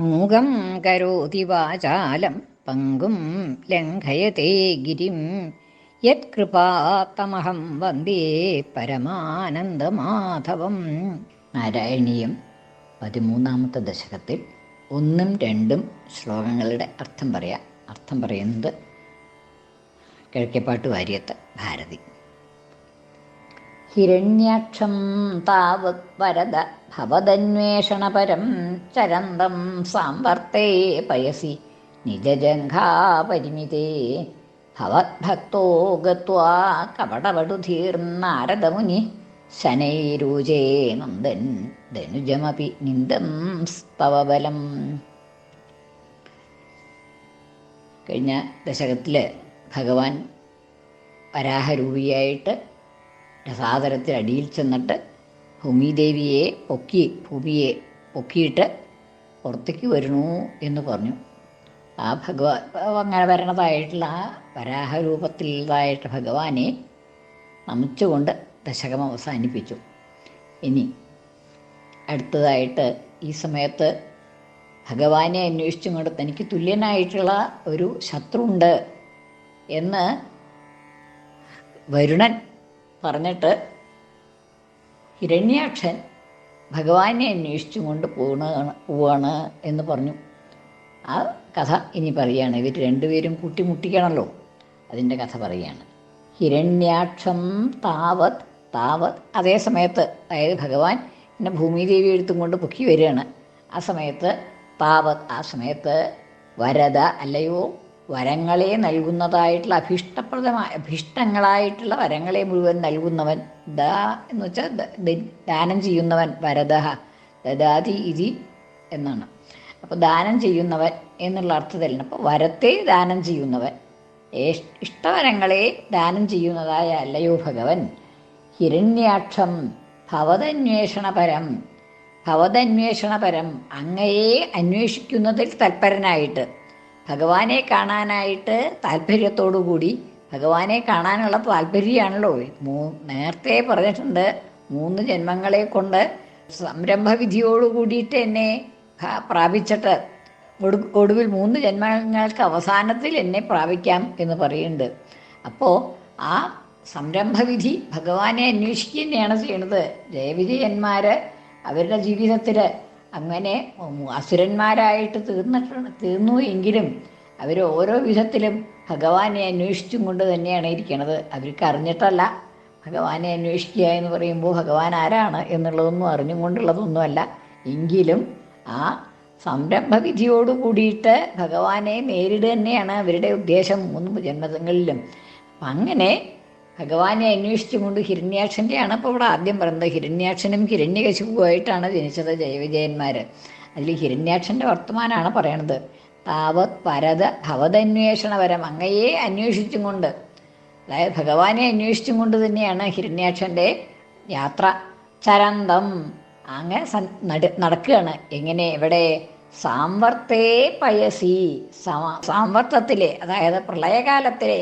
മൂകം കരോതി വാചാലം പങ്കും ലംഘയത്തെ ഗിരിം. യത്കൃപാത്തമഹം വന്ദേ പരമാനന്ദമാധവം. നാരായണീയം പതിമൂന്നാമത്തെ ദശകത്തിൽ ഒന്നും രണ്ടും ശ്ലോകങ്ങളുടെ അർത്ഥം പറയാം. അർത്ഥം പറയുന്നത് കിഴക്കേപ്പാട്ട് വാര്യത്ത് ഭാരതി. ഹിരണ്യാക്ഷം താവത് വരദ ഭവദന്വേഷണപരം ചരന്തം സാമ്പർത്തേ പയസി നിജജംഘാപരിമിതേ. ഭവദ്ഭക്തോ ഗത്വാ കപടപടുധീർനാരദമുനി ശനൈരൂജേ നന്ദൻ ധനുജമപി നിന്ദം സ്തവബലം. കഴിഞ്ഞ ദശകത്തിൽ ഭഗവാൻ വരാഹരൂപിയായിട്ട് രസാതരത്തിൽ അടിയിൽ ചെന്നിട്ട് ഭൂമിദേവിയെ പൊക്കി ഭൂമിയെ പൊക്കിയിട്ട് പുറത്തേക്ക് വരണു എന്ന് പറഞ്ഞു. ആ ഭഗവാൻ അങ്ങനെ വരണതായിട്ടുള്ള ആ വരാഹരൂപത്തിലുള്ളതായിട്ട് ഭഗവാനെ നമിച്ചുകൊണ്ട് ദശകം അവസാനിപ്പിച്ചു. ഇനി അടുത്തതായിട്ട് ഈ സമയത്ത് ഭഗവാനെ അന്വേഷിച്ചും കൊണ്ട് തനിക്ക് തുല്യനായിട്ടുള്ള ഒരു ശത്രുണ്ട് എന്ന് വരുണൻ പറഞ്ഞിട്ട് ഹിരണ്യാക്ഷൻ ഭഗവാനെ അന്വേഷിച്ചും കൊണ്ട് പോകണ പോവാണ് എന്ന് പറഞ്ഞു. ആ കഥ ഇനി പറയുകയാണ് ഇവർ രണ്ടുപേരും കൂട്ടിമുട്ടിക്കണമല്ലോ അതിന്റെ കഥ പറയുകയാണ് ഹിരണ്യാക്ഷം താവത് താവത്. അതേ സമയത്ത് അതായത് ഭഗവാൻ എന്നെ ഭൂമിദേവി എടുത്തും കൊണ്ട് പൊക്കി വരികയാണ്. ആ സമയത്ത് താവത് ആ സമയത്ത് വരത അല്ലയോ? വരങ്ങളെ നൽകുന്നതായിട്ടുള്ള അഭിഷ്ടപ്രദമായ അഭിഷ്ടങ്ങളായിട്ടുള്ള വരങ്ങളെ മുഴുവൻ നൽകുന്നവൻ ദ എന്ന് വെച്ചാൽ ദാനം ചെയ്യുന്നവൻ വരദഹ ദദാതി ഇതി എന്നാണ്. അപ്പോൾ ദാനം ചെയ്യുന്നവൻ എന്നുള്ള അർത്ഥത്തിലാണ്. അപ്പോൾ വരത്തെ ദാനം ചെയ്യുന്നവൻ ഇഷ്ടവരങ്ങളെ ദാനം ചെയ്യുന്നതായ അല്ലയോ ഭഗവൻ. ഹിരണ്യാക്ഷം ഭവതന്വേഷണപരം ഭവതന്വേഷണപരം അങ്ങയെ അന്വേഷിക്കുന്നതിൽ തൽപരനായിട്ട് ഭഗവാനെ കാണാനായിട്ട് താല്പര്യത്തോടു കൂടി ഭഗവാനെ കാണാനുള്ള താല്പര്യമാണല്ലോ. മൂ നേരത്തെ പറഞ്ഞിട്ടുണ്ട് മൂന്ന് ജന്മങ്ങളെ കൊണ്ട് സംരംഭവിധിയോട് കൂടിയിട്ട് എന്നെ പ്രാപിച്ചിട്ട് ഒടുവിൽ മൂന്ന് ജന്മങ്ങൾക്ക് അവസാനത്തിൽ എന്നെ പ്രാപിക്കാം എന്ന് പറയുന്നുണ്ട്. അപ്പോൾ ആ സംരംഭവിധി ഭഗവാനെ അന്വേഷിക്കുക തന്നെയാണ് ചെയ്യുന്നത് ജയവിജയന്മാർ അവരുടെ ജീവിതത്തിൽ അങ്ങനെ അസുരന്മാരായിട്ട് തീർന്നിട്ടുണ്ട് തീർന്നു എങ്കിലും അവർ ഓരോ വിധത്തിലും ഭഗവാനെ അന്വേഷിച്ചും കൊണ്ട് തന്നെയാണ് ഇരിക്കണത്. അവർക്ക് അറിഞ്ഞിട്ടല്ല ഭഗവാനെ അന്വേഷിക്കുക എന്ന് പറയുമ്പോൾ ഭഗവാൻ ആരാണ് എന്നുള്ളതൊന്നും അറിഞ്ഞുകൊണ്ടുള്ളതൊന്നുമല്ല എങ്കിലും ആ സംരംഭവിധിയോട് കൂടിയിട്ട് ഭഗവാനെ നേരിടുക തന്നെയാണ് അവരുടെ ഉദ്ദേശം. മൂന്ന് ജന്മങ്ങളിലും. അങ്ങനെ ഭഗവാനെ അന്വേഷിച്ചുകൊണ്ട് ഹിരണ്യാക്ഷന്റെയാണ് അപ്പോൾ ഇവിടെ ആദ്യം പറയുന്നത് ഹിരണ്യാക്ഷനും ഹിരണ്യകശുവുമായിട്ടാണ് ജനിച്ചത് ജയവിജയന്മാർ അതിൽ ഹിരണ്യാക്ഷന്റെ വർത്തമാനമാണ് പറയണത്. താവത് പരത ഭവതന്വേഷണപരം അങ്ങയെ അന്വേഷിച്ചും കൊണ്ട് അതായത് ഭഗവാനെ അന്വേഷിച്ചും കൊണ്ട് തന്നെയാണ് ഹിരണ്യാക്ഷന്റെ യാത്ര. ചരന്തം അങ്ങനെ നടക്കുകയാണ്. എങ്ങനെ? ഇവിടെ സാമ്പർത്തേ പയസി സാമ്പർത്തത്തിലെ അതായത് പ്രളയകാലത്തിലെ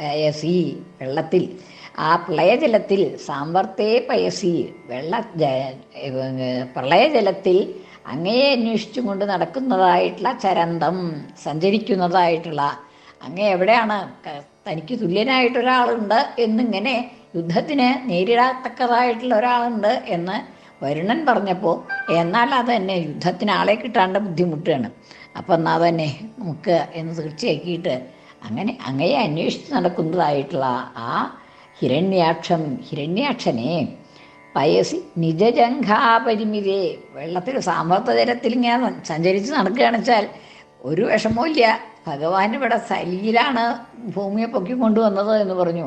പയസി വെള്ളത്തിൽ. ആ പ്രളയജലത്തിൽ സാമ്പർത്തേ പയസി വെള്ള പ്രളയജലത്തിൽ അങ്ങയെ അന്വേഷിച്ചും കൊണ്ട് നടക്കുന്നതായിട്ടുള്ള ചരന്തം സഞ്ചരിക്കുന്നതായിട്ടുള്ള അങ്ങേ എവിടെയാണ് തനിക്ക് തുല്യനായിട്ടൊരാളുണ്ട് എന്നിങ്ങനെ യുദ്ധത്തിന് നേരിടത്തക്കതായിട്ടുള്ള ഒരാളുണ്ട് എന്ന് വരുണൻ പറഞ്ഞപ്പോൾ എന്നാൽ അത് തന്നെ യുദ്ധത്തിന് ആളെ കിട്ടാണ്ട് ബുദ്ധിമുട്ടാണ്. അപ്പം എന്നാൽ തന്നെ നമുക്ക് എന്ന് തീർച്ചയാക്കിയിട്ട് അങ്ങനെ അങ്ങയെ അന്വേഷിച്ച് നടക്കുന്നതായിട്ടുള്ള ആ ഹിരണ്യാക്ഷം ഹിരണ്യാക്ഷനെ പയസി നിജജംഘാപരിമിതേ വെള്ളത്തിൽ സാമ്പത്ത ജലത്തിൽ ഇങ്ങനെ സഞ്ചരിച്ച് നടക്കുകയാണെന്ന് വെച്ചാൽ ഒരു വിഷമവും ഭഗവാൻ ഇവിടെ സലിയിലാണ് ഭൂമിയെ പൊക്കി കൊണ്ടുവന്നത് എന്ന് പറഞ്ഞു.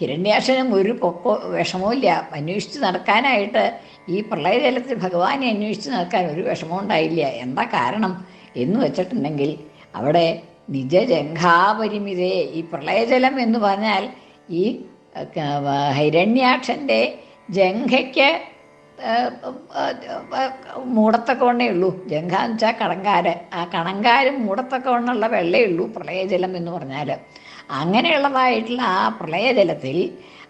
ഹിരണ്യാക്ഷനും ഒരു പൊക്കോ വിഷമവും അന്വേഷിച്ച് നടക്കാനായിട്ട് ഈ പ്രളയജലത്തിൽ ഭഗവാനെ അന്വേഷിച്ച് നടക്കാൻ ഒരു വിഷമവും ഉണ്ടായില്ല എന്താ കാരണം എന്ന് വെച്ചിട്ടുണ്ടെങ്കിൽ അവിടെ നിജജംഘാപരിമിതേ. ഈ പ്രളയജലം എന്ന് പറഞ്ഞാൽ ഈ ഹൈരണ്യാക്ഷന്റെ ജംഘയ്ക്ക് മൂടത്തക്കോണ്ണേ ഉള്ളൂ. ജംഘ എന്ന് വെച്ചാൽ കടങ്കാര് ആ കണങ്കാരും മൂടത്തക്കോണ്ണുള്ള വെള്ളേ ഉള്ളൂ പ്രളയജലം എന്ന് പറഞ്ഞാൽ അങ്ങനെയുള്ളതായിട്ടുള്ള ആ പ്രളയജലത്തിൽ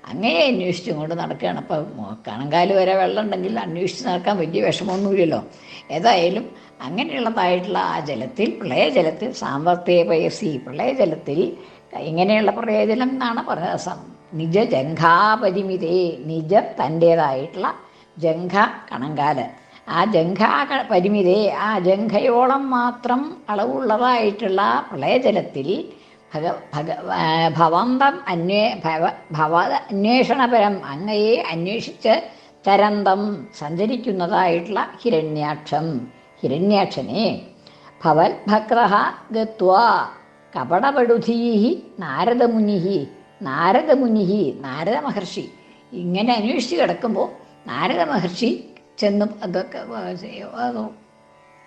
അങ്ങയെ അന്വേഷിച്ചും കൊണ്ട് നടക്കുകയാണ്. അപ്പോൾ കണങ്കാൽ വരെ വെള്ളം ഉണ്ടെങ്കിൽ അന്വേഷിച്ച് നടക്കാൻ വലിയ വിഷമമൊന്നുമില്ലല്ലോ. ഏതായാലും അങ്ങനെയുള്ളതായിട്ടുള്ള ആ ജലത്തിൽ പ്രളയജലത്തിൽ സാമ്പത്തിക പയസി പ്രളയജലത്തിൽ ഇങ്ങനെയുള്ള പ്രളയജലം എന്നാണ് സം- നിജ ജംഘാപരിമിതേ നിജ തന്റേതായിട്ടുള്ള ജംഘ കണങ്കാൽ. ആ ജംഘാ പരിമിതേ ആ ജംഘയോളം മാത്രം അളവുള്ളതായിട്ടുള്ള പ്രളയജലത്തിൽ ഭഗ ഭഗ ഭവന്തം അന്വേ ഭവ ഭവ അന്വേഷണപരം അങ്ങയെ അന്വേഷിച്ച് തരന്തം സഞ്ചരിക്കുന്നതായിട്ടുള്ള ഹിരണ്യാക്ഷം. ഹിരണ്യാക്ഷനെ ഭവൽ ഭക്ത ഗത്വാ കപടപടുധീ നാരദമുനി നാരദമുനി നാരദ മഹർഷി ഇങ്ങനെ അന്വേഷിച്ച് കിടക്കുമ്പോൾ നാരദ മഹർഷി ചെന്ന് അതൊക്കെ അത്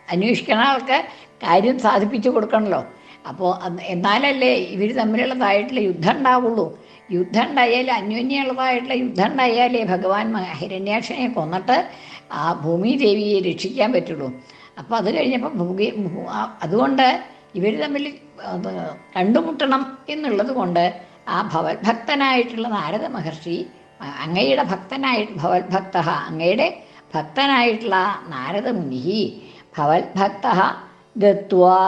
അന്വേഷിക്കണ ആൾക്ക് കാര്യം സാധിപ്പിച്ചു കൊടുക്കണമല്ലോ അപ്പോൾ എന്നാലല്ലേ ഇവർ തമ്മിലുള്ളതായിട്ടുള്ള യുദ്ധം ഉണ്ടാവുള്ളൂ യുദ്ധം ഉണ്ടായാൽ അന്യോന്യമുള്ളതായിട്ടുള്ള യുദ്ധം ഉണ്ടായാലേ ഭഗവാൻ ഹിരണ്യാക്ഷനെ കൊന്നിട്ട് ആ ഭൂമി ദേവിയെ രക്ഷിക്കാൻ പറ്റുള്ളൂ. അപ്പോൾ അത് കഴിഞ്ഞപ്പോൾ ഭൂമി അതുകൊണ്ട് ഇവർ തമ്മിൽ കണ്ടുമുട്ടണം എന്നുള്ളത് കൊണ്ട് ആ ഭവത്ഭക്തനായിട്ടുള്ള നാരദ മഹർഷി അങ്ങയുടെ ഭക്തനായിട്ട് ഭവത്ഭക്ത അങ്ങയുടെ ഭക്തനായിട്ടുള്ള നാരദ മുനി ഭവത്ഭക്ത ഗത്വാ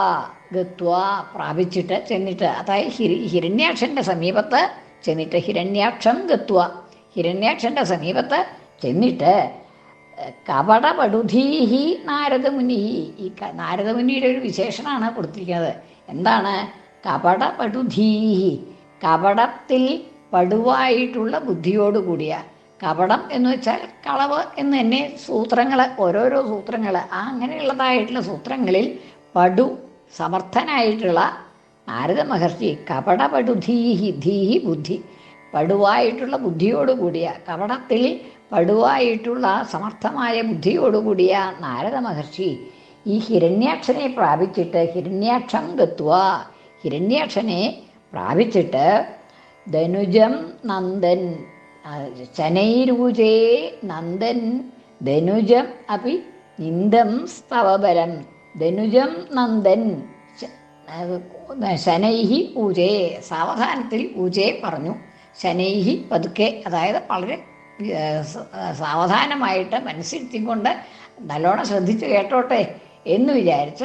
ഗത്വാ പ്രാപിച്ചിട്ട് ചെന്നിട്ട് അതായത് ഹിര ഹിരണ്യാക്ഷന്റെ സമീപത്ത് ചെന്നിട്ട് ഹിരണ്യാക്ഷം ഗത്വ. ഹിരണ്യാക്ഷന്റെ സമീപത്ത് ചെന്നിട്ട് കപടപടുധീഹി നാരദമുനി. ഈ നാരദമുനിയുടെ ഒരു വിശേഷണമാണ് കൊടുത്തിരിക്കുന്നത്. എന്താണ്? കപടപടുധീഹി കപടത്തിൽ പടുവായിട്ടുള്ള ബുദ്ധിയോടുകൂടിയ കപടം എന്ന് വെച്ചാൽ കളവ് എന്ന് തന്നെ സൂത്രങ്ങൾ ഓരോരോ സൂത്രങ്ങൾ ആ അങ്ങനെയുള്ളതായിട്ടുള്ള സൂത്രങ്ങളിൽ പടു സമർത്ഥനായിട്ടുള്ള നാരദ മഹർഷി കപടപടുധീഹി ധീഹി ബുദ്ധി പടുവായിട്ടുള്ള ബുദ്ധിയോടുകൂടിയ കപടത്തിൽ പടുവായിട്ടുള്ള സമർത്ഥമായ ബുദ്ധിയോടുകൂടിയ നാരദ മഹർഷി ഈ ഹിരണ്യാക്ഷനെ പ്രാപിച്ചിട്ട് ഹിരണ്യാക്ഷം ഗത്വ. ഹിരണ്യാക്ഷനെ പ്രാപിച്ചിട്ട് ധനുജം നന്ദൻ ശനൈരൂചേ നന്ദൻ ധനുജം അപ്പി നിന്ദം സ്തവബലം. ധനുജം നന്ദൻ. ശനൈഹി ഊജേ സാവധാനത്തിൽ ഊജേ പറഞ്ഞു. ശനൈഹി പതുക്കെ അതായത് വളരെ സാവധാനമായിട്ട് മനസ്സിരുത്തിക്കൊണ്ട് നല്ലോണം ശ്രദ്ധിച്ചു കേട്ടോട്ടെ എന്ന് വിചാരിച്ച്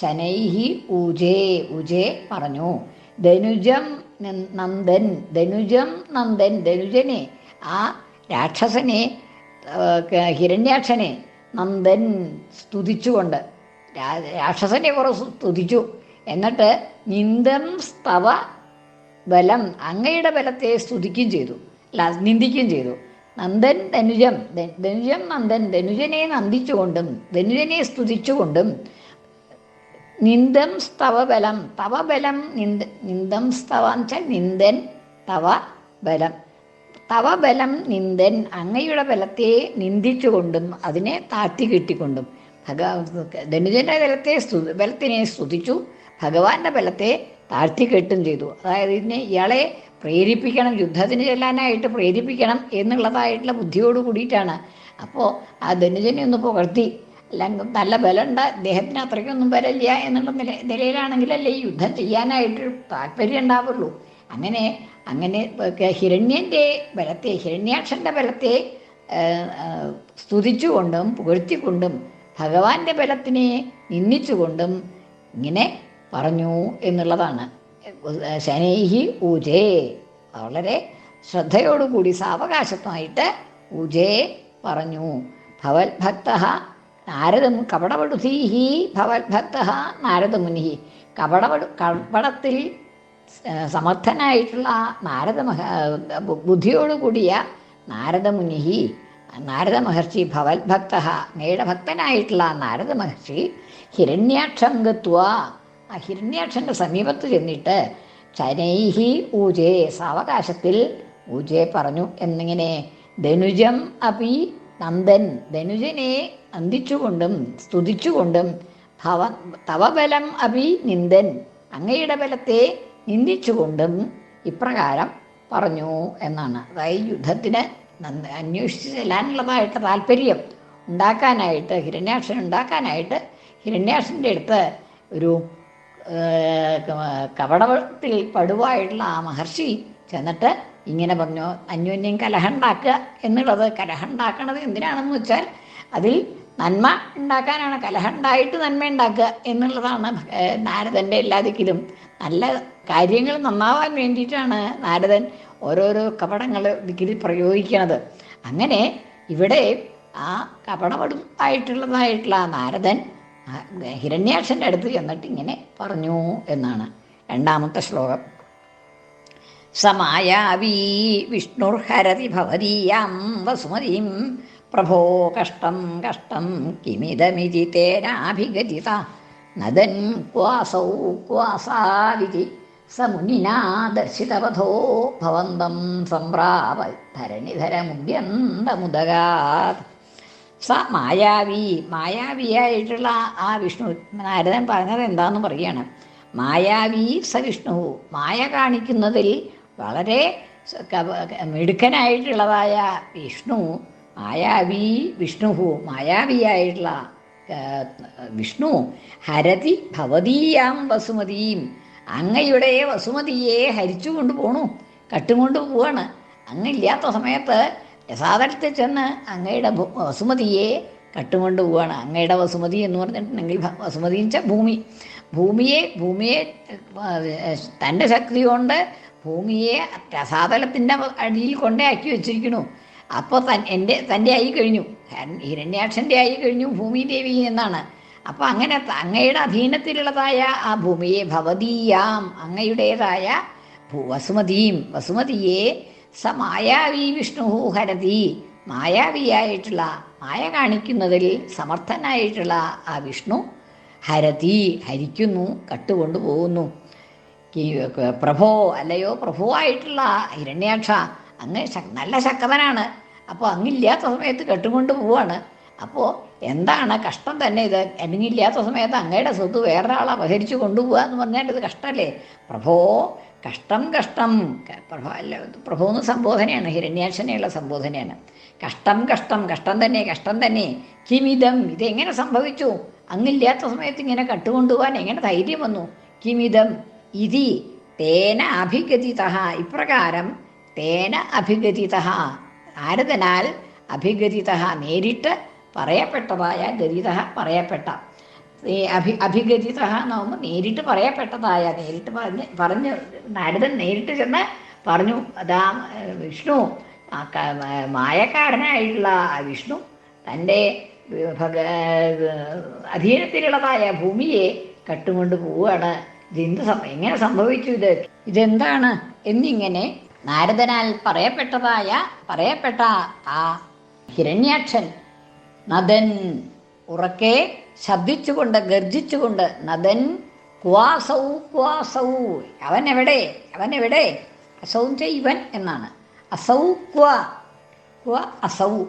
ശനൈഹി ഊജേ ഊജേ പറഞ്ഞു. ധനുജം നന്ദൻ ധനുജം നന്ദൻ ധനുജനെ ആ രാക്ഷസനെ ഹിരണ്യാക്ഷനെ നന്ദൻ സ്തുതിച്ചുകൊണ്ട് രാക്ഷസനെ കുറച്ച് സ്തുതിച്ചു എന്നിട്ട് നിന്ദം സ്തവ ബലം അങ്ങയുടെ ബലത്തെ സ്തുതിക്കുകയും ചെയ്തു. അല്ല നിന്ദിക്കുകയും ചെയ്തു. നന്ദൻ ധനുജം ധനുജം നന്ദൻ ധനുജനെ നന്ദിച്ചുകൊണ്ടും ധനുജനെ സ്തുതിച്ചുകൊണ്ടും നിന്ദം സ്തവ ബലം തവ ബലം നിന്ദ നിന്ദം സ്തവ എന്ന് വെച്ചാൽ നിന്ദൻ തവ ബലം. തവ ബലം നിന്ദൻ അങ്ങയുടെ ബലത്തെ നിന്ദിച്ചുകൊണ്ടും അതിനെ താഴ്ത്തി കെട്ടിക്കൊണ്ടും. ഭഗ ധനുജന്റെ ബലത്തെ ബലത്തിനെ സ്തുതിച്ചു. ഭഗവാന്റെ ബലത്തെ താഴ്ത്തി കെട്ടും ചെയ്തു. അതായത് ഇതിനെ ഇയാളെ പ്രേരിപ്പിക്കണം യുദ്ധത്തിന് ചെല്ലാനായിട്ട് പ്രേരിപ്പിക്കണം എന്നുള്ളതായിട്ടുള്ള ബുദ്ധിയോട് കൂടിയിട്ടാണ്. അപ്പോൾ ആ ധനുജനെ ഒന്ന് പുകഴ്ത്തി. അല്ലെങ്കിൽ നല്ല ബലമുണ്ട് അദ്ദേഹത്തിന് അത്രയ്ക്കൊന്നും ബലമില്ല എന്നുള്ള നില നിലയിലാണെങ്കിലല്ലേ ഈ യുദ്ധം ചെയ്യാനായിട്ട് താല്പര്യം ഉണ്ടാവുള്ളൂ. അങ്ങനെ അങ്ങനെ ഹിരണ്യന്റെ ബലത്തെ ഹിരണ്യാക്ഷന്റെ ബലത്തെ സ്തുതിച്ചുകൊണ്ടും പുകഴ്ത്തിക്കൊണ്ടും ഭഗവാന്റെ ബലത്തിനെ നിന്ദിച്ചുകൊണ്ടും ഇങ്ങനെ പറഞ്ഞു എന്നുള്ളതാണ്. ശനൈഹി ഊജേ. വളരെ ശ്രദ്ധയോടുകൂടി സാവകാശമായിട്ട് ഊജേ പറഞ്ഞു. ഭവത്ഭക്ത നാരദം കപടപടുധീഹി ഭവൽ നാരദമുനിഹി. നാരദമുനി കപടപടു കപടത്തിൽ സമർത്ഥനായിട്ടുള്ള നാരദ മഹ ബുദ്ധിയോടുകൂടിയ നാരദമുനി നാരദ മഹർഷി ഭവത്ഭക്ത മേടഭക്തനായിട്ടുള്ള നാരദ മഹർഷി ഹിരണ്യാക്ഷം ഗത്വ ആ ഹിരണ്യാക്ഷന്റെ സമീപത്ത് ചെന്നിട്ട് ചനൈഹി ഊജേ സാവകാശത്തിൽ ഊജേ പറഞ്ഞു എന്നിങ്ങനെ ധനുജം അപി നന്ദൻ ധനുജനെ നന്ദിച്ചുകൊണ്ടും സ്തുതിച്ചുകൊണ്ടും ഭവ തവബലം അപി നിന്ദൻ അങ്ങയുടെ ബലത്തെ നിന്ദിച്ചുകൊണ്ടും ഇപ്രകാരം പറഞ്ഞു എന്നാണ്. അതായത് യുദ്ധത്തിന് നന്ദ അന്വേഷിച്ച് ചെല്ലാനുള്ളതായിട്ട് താല്പര്യം ഉണ്ടാക്കാനായിട്ട് ഹിരണ്യാക്ഷൻ ഉണ്ടാക്കാനായിട്ട് ഹിരണ്യാക്ഷന്റെ അടുത്ത് ഒരു കവടത്തിൽ പടുവായിട്ടുള്ള ആ മഹർഷി ചെന്നിട്ട് ഇങ്ങനെ പറഞ്ഞു അന്യോന്യം കലഹം ഉണ്ടാക്കുക എന്നുള്ളത് കലഹം ഉണ്ടാക്കണത് എന്തിനാണെന്ന് വെച്ചാൽ അതിൽ നന്മ ഉണ്ടാക്കാനാണ് കലഹം ഉണ്ടായിട്ട് നന്മ ഉണ്ടാക്കുക എന്നുള്ളതാണ് നാരദന്റെ എല്ലാ ദിക്കിലും നല്ല കാര്യങ്ങൾ നന്നാവാൻ വേണ്ടിയിട്ടാണ് നാരദൻ ഓരോരോ കപടങ്ങൾ ദിക്കിൽ പ്രയോഗിക്കുന്നത്. അങ്ങനെ ഇവിടെ ആ കപടപടു ആയിട്ടുള്ളതായിട്ടുള്ള ആ നാരദൻ ഹിരണ്യാക്ഷന്റെ അടുത്ത് ചെന്നിട്ട് ഇങ്ങനെ പറഞ്ഞു എന്നാണ് രണ്ടാമത്തെ ശ്ലോകം. സമായാവീ വിഷ്ണുർഹരതി ഭവതീയാം വസുമതിയും പ്രഭോ കഷ്ടം കഷ്ടം കിമിതമിതി തേനാഭിഗതിത. നദൻ ക്വാസൗ ക്വാസാവിധി സമുനിനാ ദർശിതവധോ ഭവന്തം സംപ്രാപ ധരണിധരമുദ്യന്തമുദകാത് സ മായാവി മായാവിയായിട്ടുള്ള ആ വിഷ്ണു നാരദൻ പറഞ്ഞത് എന്താന്ന് പറയാണ്? മായാവി സ വിഷ്ണു മായ കാണിക്കുന്നതിൽ വളരെ സ- മിടുക്കനായിട്ടുള്ളതായ വിഷ്ണു മായാവി വിഷ്ണുഹു മായാവിയായിട്ടുള്ള വിഷ്ണു ഹരതി ഭവതീയാം വസുമതിയും അങ്ങയുടെ വസുമതിയെ ഹരിച്ചു കൊണ്ടുപോണു. കട്ടുകൊണ്ട് പോവാണ്. അങ്ങില്ലാത്ത സമയത്ത് യഥാതലത്തിൽ ചെന്ന് അങ്ങയുടെ വസുമതിയെ കട്ടുകൊണ്ട് പോവാണ്. അങ്ങയുടെ വസുമതി എന്ന് പറഞ്ഞിട്ടുണ്ടെങ്കിൽ വസുമതി എന്ന് വെച്ചാൽ ഭൂമി. ഭൂമിയെ ഭൂമിയെ തന്റെ ശക്തി കൊണ്ട് ഭൂമിയെ രസാതലത്തിന്റെ അടിയിൽ കൊണ്ടേ ആക്കി വെച്ചിരിക്കുന്നു. അപ്പോൾ തൻ എന്റെ തന്റെ ആയി കഴിഞ്ഞു. ഹിരണ്യാക്ഷന്റെ ആയി കഴിഞ്ഞു ഭൂമി ദേവി എന്നാണ്. അപ്പോൾ അങ്ങനെ അങ്ങയുടെ അധീനത്തിലുള്ളതായ ആ ഭൂമിയെ ഭവതീയാം. അങ്ങയുടേതായ വസുമതിയും വസുമതിയെ സ മായാവി വിഷ്ണു ഹരതി. മായാവിയായിട്ടുള്ള മായ കാണിക്കുന്നതിൽ സമർത്ഥനായിട്ടുള്ള ആ വിഷ്ണു ഹരതി ഹരിക്കുന്നു കട്ടുകൊണ്ടു പോകുന്നു പ്രഭോ അല്ലയോ പ്രഭുവായിട്ടുള്ള ഹിരണ്യാക്ഷ അങ്ങ് നല്ല ശക്തനാണ്. അപ്പോൾ അങ്ങില്ലാത്ത സമയത്ത് കെട്ടുകൊണ്ട് പോവാണ് അപ്പോൾ എന്താണ് കഷ്ടം തന്നെ ഇത്? അങ്ങില്ലാത്ത സമയത്ത് അങ്ങയുടെ സ്വത്ത് വേറൊരാളെ അപഹരിച്ചു കൊണ്ടുപോകുക എന്ന് പറഞ്ഞാൽ ഇത് കഷ്ടമല്ലേ പ്രഭോ കഷ്ടം കഷ്ടം. പ്രഭോ അല്ല പ്രഭോ എന്ന് സംബോധനയാണ് ഹിരണ്യാക്ഷനെയുള്ള സംബോധനയാണ്. കഷ്ടം കഷ്ടം കഷ്ടം തന്നെ കഷ്ടം തന്നെ. കിമിതം ഇതെങ്ങനെ സംഭവിച്ചു? അങ്ങില്ലാത്ത സമയത്ത് ഇങ്ങനെ കട്ടുകൊണ്ടുപോകാൻ എങ്ങനെ ധൈര്യം വന്നു? കിമിതം ഇതി തേന അഭിഗതിത ഇപ്രകാരം തേന അഭിഗതിത ആരതനാൽ അഭിഗതിത നേരിട്ട് പറയപ്പെട്ടതായ ഗതിത പറയപ്പെട്ട. അഭി അഭിഗതിത എന്നാകുമ്പോൾ നേരിട്ട് പറയപ്പെട്ടതായ നേരിട്ട് പറഞ്ഞ് പറഞ്ഞു നാരദൻ നേരിട്ട് ചെന്ന് പറഞ്ഞു അതാ വിഷ്ണു മായക്കാരനായിട്ടുള്ള വിഷ്ണു തന്റെ ഭഗ അധീനത്തിലുള്ളതായ ഭൂമിയെ കട്ടുകൊണ്ട് പോവുകയാണ്. ഇതെന്ത് എങ്ങനെ സംഭവിച്ചു ഇത്? ഇതെന്താണ്? എന്നിങ്ങനെ നാരദനാൽ പറയപ്പെട്ടതായ പറയപ്പെട്ട ആ ഹിരണ്യാക്ഷൻ നദൻ ഉറക്കെ ശബ്ദിച്ചുകൊണ്ട് ഗർജിച്ചുകൊണ്ട് നദൻ ക്വാസൗ ക്വാസൗ. അവൻ എവിടെ? അവൻ എവിടെ? അസൗ ഇവൻ എന്നാണ്. അസൗ ക്വ. ക്വ അസൗ.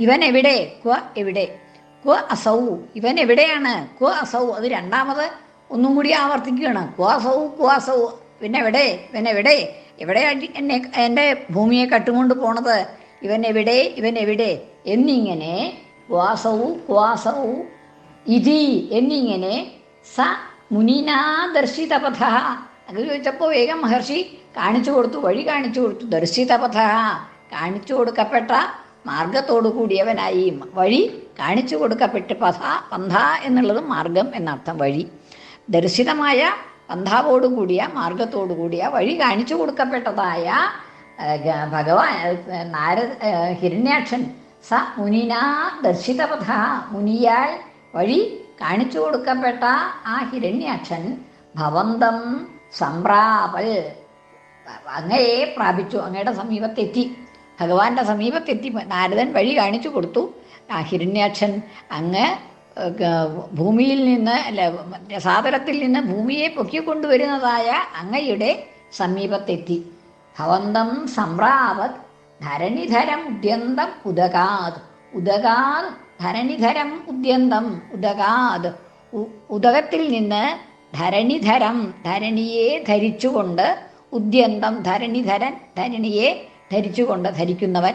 ഇവൻ എവിടെ? ക്വ എവിടെ? ക്വ അസൗ. ഇവൻ എവിടെയാണ്? ക്വ അസൗ. അത് രണ്ടാമത് ഒന്നും കൂടി ആവർത്തിക്കുകയാണ്. ക്വാസൗ ക്വാസൗ ഇവൻ എവിടെ? ഇവൻ എവിടെ? എവിടെ എന്നെ എന്റെ ഭൂമിയെ കട്ടുകൊണ്ട് പോണത്? ഇവൻ എവിടെ? ഇവൻ എവിടെ? എന്നിങ്ങനെ ക്വാസൗ ക്വാസവും ഇതി എന്നിങ്ങനെ സ മുനിനാ ദർശിതപഥ. അത് ചോദിച്ചപ്പോൾ വേഗം മഹർഷി കാണിച്ചു കൊടുത്തു വഴി കാണിച്ചു കൊടുത്തു. ദർശിതപഥ കാണിച്ചു കൊടുക്കപ്പെട്ട മാർഗത്തോടു കൂടിയവനായി വഴി കാണിച്ചു കൊടുക്കപ്പെട്ട പഥ പന്ഥ എന്നുള്ളത് മാർഗം എന്നർത്ഥം വഴി. ദർശിതമായ പന്ഥാവോടു കൂടിയ മാർഗത്തോടു കൂടിയ വഴി കാണിച്ചു കൊടുക്കപ്പെട്ടതായ ഭഗവാൻ നാര ഹിരണ്യാക്ഷൻ സ മുനിനാ ദർശിതപഥ മുനിയാൽ വഴി കാണിച്ചു കൊടുക്കപ്പെട്ട ആ ഹിരണ്യാക്ഷൻ ഭവന്തം സംപ്രാപൽ അങ്ങയെ പ്രാപിച്ചു. അങ്ങയുടെ സമീപത്തെത്തി. ഭഗവാന്റെ സമീപത്തെത്തി. നാരദൻ വഴി കാണിച്ചു കൊടുത്തു. ആ ഹിരണ്യാക്ഷൻ അങ്ങ് ഭൂമിയിൽ നിന്ന് അല്ല സാദരത്തിൽ നിന്ന് ഭൂമിയെ പൊക്കിക്കൊണ്ടുവരുന്നതായ അങ്ങയുടെ സമീപത്തെത്തി. ഭവന്തം സംപ്രാപത് ധരണിധരം ഉദ്യന്തം ഉദകാത്. ഉദകാത് ധരണിധരം ഉദ്യന്തം ഉദകാത്. ഉദകത്തിൽ നിന്ന് ധരണിധരം ധരണിയെ ധരിച്ചുകൊണ്ട് ഉദ്യന്തം ധരണിധരൻ ധരണിയെ ധരിച്ചുകൊണ്ട് ധരിക്കുന്നവൻ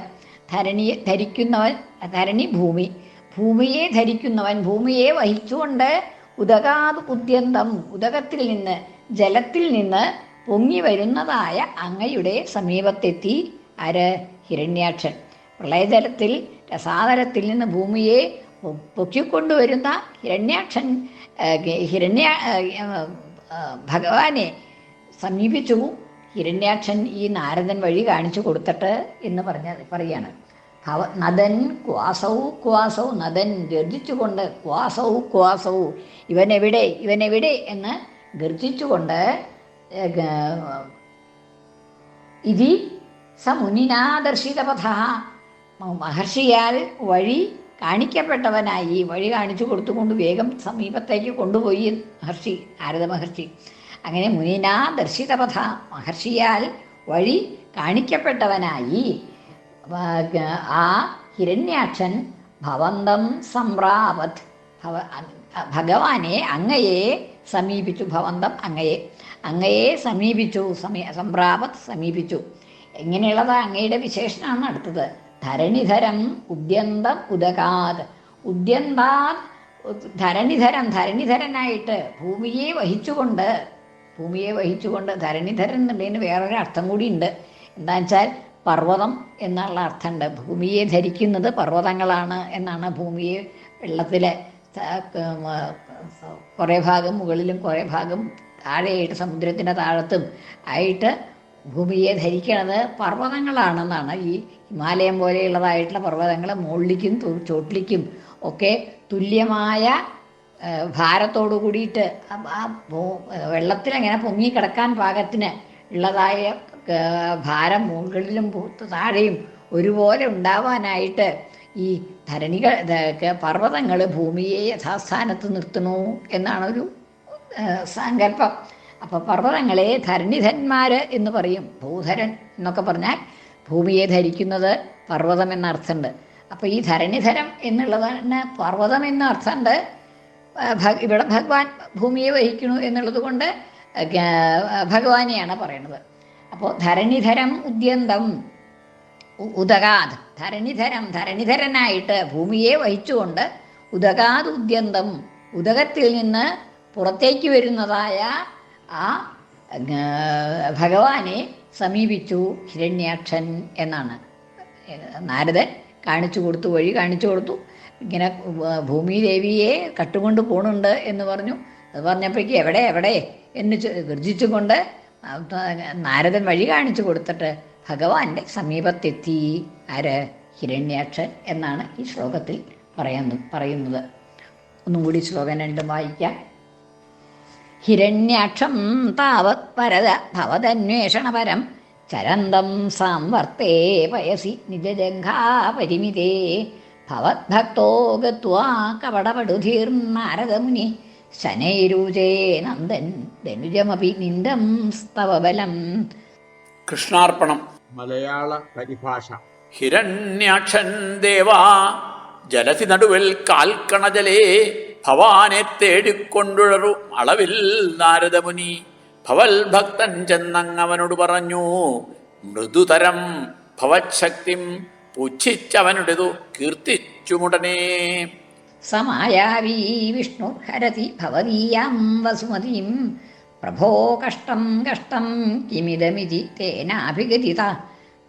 ധരണിയെ ധരിക്കുന്നവൻ ധരണി ഭൂമി. ഭൂമിയെ ധരിക്കുന്നവൻ ഭൂമിയെ വഹിച്ചുകൊണ്ട് ഉദകാത് ഉദ്യന്തം ഉദകത്തിൽ നിന്ന് ജലത്തിൽ നിന്ന് പൊങ്ങി വരുന്നതായ അങ്ങയുടെ സമീപത്തെത്തി. ആര് ഹിരണ്യാക്ഷൻ. പ്രളയജലത്തിൽ രസാതലത്തിൽ നിന്ന് ഭൂമിയെ പൊക്കിക്കൊണ്ടുവരുന്ന ഹിരണ്യാക്ഷൻ ഹിരണ്യ ഭഗവാനെ സമീപിച്ചു. ഹിരണ്യാക്ഷൻ ഈ നാരദൻ വഴി കാണിച്ചു കൊടുത്തിട്ട് എന്ന് പറഞ്ഞ പറയാണ്. ഭവ നദൻ ക്വാസൗ ക്വാസൗ നദൻ ഗർജിച്ചുകൊണ്ട് ക്വാസൗ ക്വാസൗ ഇവനെവിടെ ഇവനെവിടെ എന്ന് ഗർജിച്ചുകൊണ്ട് ഇതി സ മുനിനാ ദർശിതപഥ മഹർഷിയാൽ വഴി കാണിക്കപ്പെട്ടവനായി വഴി കാണിച്ചു കൊടുത്തുകൊണ്ട് വേഗം സമീപത്തേക്ക് കൊണ്ടുപോയി മഹർഷി നാരദ മഹർഷി. അങ്ങനെ മുനിനാ ദർശിതപഥ മഹർഷിയാൽ വഴി കാണിക്കപ്പെട്ടവനായി ആ ഹിരണ്യാക്ഷൻ ഭവന്തം അ- ഭഗവാനെ അങ്ങയെ സമീപിച്ചു ഭവന്തം അങ്ങയെ അങ്ങയെ സമീപിച്ചു സമീ സംപ്രാപത് സമീപിച്ചു. ഇങ്ങനെയുള്ളത് അങ്ങയുടെ വിശേഷണമാണ് അടുത്തത്. ധരണിധരം ഉദ്യന്തം ഉദകാത്. ഉദ്യന്താത് ധരണിധരം ധരണിധരനായിട്ട് ഭൂമിയെ വഹിച്ചുകൊണ്ട് ഭൂമിയെ വഹിച്ചുകൊണ്ട് ധരണിധരൻ എന്നുള്ളതിന് വേറൊരു അർത്ഥം കൂടി ഉണ്ട് എന്താ വെച്ചാൽ പർവതം എന്നുള്ള അർത്ഥമുണ്ട്. ഭൂമിയെ ധരിക്കുന്നത് പർവതങ്ങളാണ് എന്നാണ് ഭൂമിയെ വെള്ളത്തിലെ കുറേ ഭാഗം മുകളിലും കുറേ ഭാഗം താഴെയായിട്ട് സമുദ്രത്തിന്റെ താഴത്തും ആയിട്ട് ഭൂമിയെ ധരിക്കണത് പർവതങ്ങളാണെന്നാണ് ഈ ഹിമാലയം പോലെയുള്ളതായിട്ടുള്ള പർവതങ്ങൾ മുകളിലേക്കും ചോട്ടിലേക്കും ഒക്കെ തുല്യമായ ഭാരത്തോടു കൂടിയിട്ട് ആ- വെള്ളത്തിലങ്ങനെ പൊങ്ങിക്കിടക്കാൻ പാകത്തിന് ഉള്ളതായ ഭാരം മുകളിലും താഴെയും ഒരുപോലെ ഉണ്ടാവാനായിട്ട് ഈ ധരണികൾ പർവതങ്ങൾ ഭൂമിയെ യഥാസ്ഥാനത്ത് നിർത്തണു എന്നാണ് ഒരു ആ, സങ്കല്പം. അപ്പോൾ പർവതങ്ങളെ ധരണിധന്മാർ എന്ന് പറയും. ഭൂധരൻ എന്നൊക്കെ പറഞ്ഞാൽ ഭൂമിയെ ധരിക്കുന്നത് പർവതം എന്ന അർത്ഥമുണ്ട്. അപ്പോൾ ഈ ധരണിധരം എന്നുള്ളതാണ് പർവതം എന്ന അർത്ഥമുണ്ട്. ഇവിടെ ഭഗവാൻ ഭൂമിയെ വഹിക്കുന്നു എന്നുള്ളത് കൊണ്ട് ഭഗവാനെയാണ് പറയുന്നത് അപ്പോൾ ധരണിധരം ഉദ്യന്തം ഉദകാത്. ധരണിധരം ധരണിധരനായിട്ട് ഭൂമിയെ വഹിച്ചുകൊണ്ട് ഉദകാത് ഉദ്യന്തം ഉദകത്തിൽ നിന്ന് പുറത്തേക്ക് വരുന്നതായ ആ ഭഗവാനെ സമീപിച്ചു ഹിരണ്യാക്ഷൻ എന്നാണ്. നാരദൻ കാണിച്ചു കൊടുത്തു വഴി കാണിച്ചു കൊടുത്തു. ഇങ്ങനെ ഭൂമിദേവിയെ കട്ടുകൊണ്ട് പോണുണ്ട് എന്ന് പറഞ്ഞു. അത് പറഞ്ഞപ്പോഴേക്ക് എവിടെ എവിടെ എന്ന് ഗർജിച്ചുകൊണ്ട് നാരദൻ വഴി കാണിച്ചു കൊടുത്തിട്ട് ഭഗവാന്റെ സമീപത്തെത്തി. ആര്? ഹിരണ്യാക്ഷൻ എന്നാണ് ഈ ശ്ലോകത്തിൽ പറയുന്നു പറയുന്നത്. ഒന്നും കൂടി ശ്ലോകം രണ്ടും വായിക്കാം. ഹിരണ്യാക്ഷം താവത് പരത ഭവതന്വേഷണപരം. ചരന്തം സാംവർത്തേ പയസി നിജജഘാപരിമിതേ. ഭവദ്ഭക്തോ ഗത്വാ കപടപടുധീർനാരദമുനി ശനൈരുചേ നന്ദൻ ധനുജമപി നിന്ദം സ്തവബലം കൃഷ്ണാർപ്പണം. മലയാള പരിഭാഷ. ഹിരണ്യാക്ഷൻ ദേവാ ജലസി നടുവിൽ കാൽക്കണജലേ. ഭവാനെ തേടിക്കൊണ്ടുഴറു അളവിൽ നാരദമുനി ഭവൽ ഭക്തൻ ചെന്നങ്ങവനോട് പറഞ്ഞു മൃദുതരം ഭവശക്തിം പുച്ഛിച്ചവനുടേതു കീർത്തിച്ചുമുടനേ. സമായാവീ വിഷ്ണു ഹരതി ഭവതീയാം വസുമതിയും പ്രഭോ കഷ്ടം കഷ്ടം കിമിതമിതി തേനാഭിഗതിത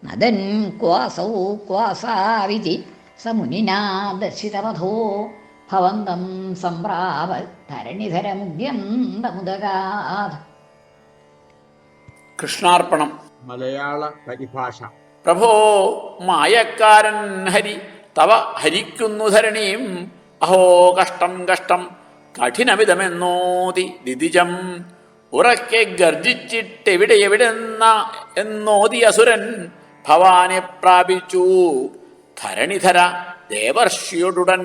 നദൻ ക്വാസൗ ക്വാസാവിതി സമുനിനാ ദർശിതപഥോ ഭവന്തം സംപ്രാവ ധരണിധരമുദ്യന്തമുദകാത് കൃഷ്ണാർപ്പണം. മലയാള പരിഭാഷ. പ്രഭോ മായക്കാരൻ ഹരി തവ ഹരിക്കുന്നു ധരണിയും. അഹോ കഷ്ടം കഷ്ടം കഠിനമിതമെന്നോതി ദിദിജം. ഉറക്കെ ഗർജിച്ചിട്ടെവിടെ എവിടെന്ന എന്നോതി അസുരൻ ഭവാനെ പ്രാപിച്ചു. ധരണിധര ദേവർഷിയോടുടൻ.